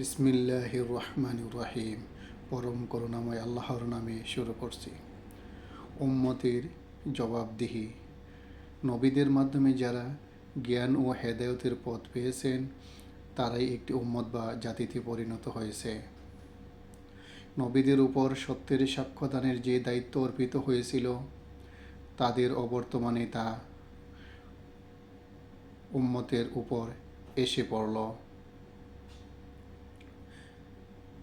বিসমিল্লাহ রহমান রাহিম পরম করুণাময় আল্লাহর নামে শুরু করছি। উম্মতের জবাবদিহি। নবীদের মাধ্যমে যারা জ্ঞান ও হেদায়তের পথ পেয়েছেন, তারাই একটি উম্মত বা জাতিতে পরিণত হয়েছে। নবীদের উপর সত্যের সাক্ষ্যদানের যে দায়িত্ব অর্পিত হয়েছিল, তাদের অবর্তমানে তা উম্মতের উপর এসে পড়ল।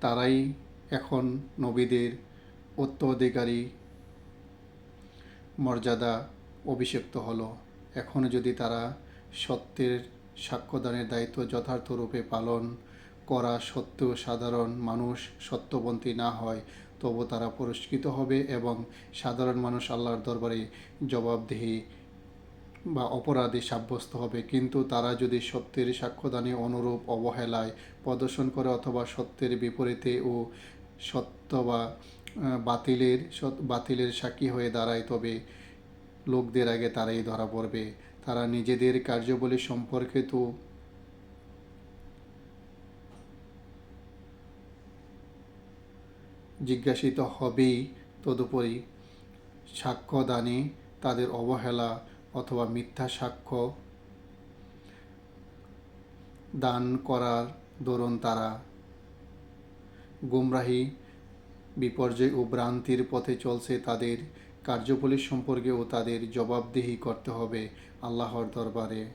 তারাই এখন নবীদের উত্তরাধিকারী মর্যাদা অভিষিক্ত হলো। এখন যদি তারা সত্যের সাক্ষ্যদানের দায়িত্ব যথার্থ রূপে পালন করা সত্ত্বেও সাধারণ মানুষ সত্যবন্তী না হয়, তবু তারা পুরস্কৃত হবে এবং সাধারণ মানুষ আল্লাহর দরবারে জবাবদিহি বা অপরাধী সাব্যস্ত হবে। কিন্তু তারা যদি সত্যের সাক্ষ্যদানে অনুরূপ অবহেলায় প্রদর্শন করে অথবা সত্যের বিপরীতে ও সত্য বা বাতিলের বাতিলের সাক্ষী হয়ে দাঁড়ায়, তবে লোকদের আগে তারাই ধরা পড়বে। তারা নিজেদের কার্যাবলী সম্পর্কে তো জিজ্ঞাসিত হবেই। তদুপরি সাক্ষ্যদানে তাদের অবহেলা অথবা মিথ্যা সাক্ষ্য দান করার দরুন তারা গুমরাহি বিপর্যয় ও ভ্রান্তির পথে চলছে তাদের কার্যবলী সম্পর্কেও তাদের জবাবদিহি করতে হবে আল্লাহর দরবারে।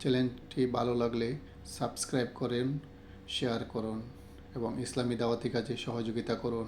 চ্যানেলটি ভালো লাগলে সাবস্ক্রাইব করুন। শেয়ার করুন এবং ইসলামী দাওয়াতি কাজে সহযোগিতা করুন।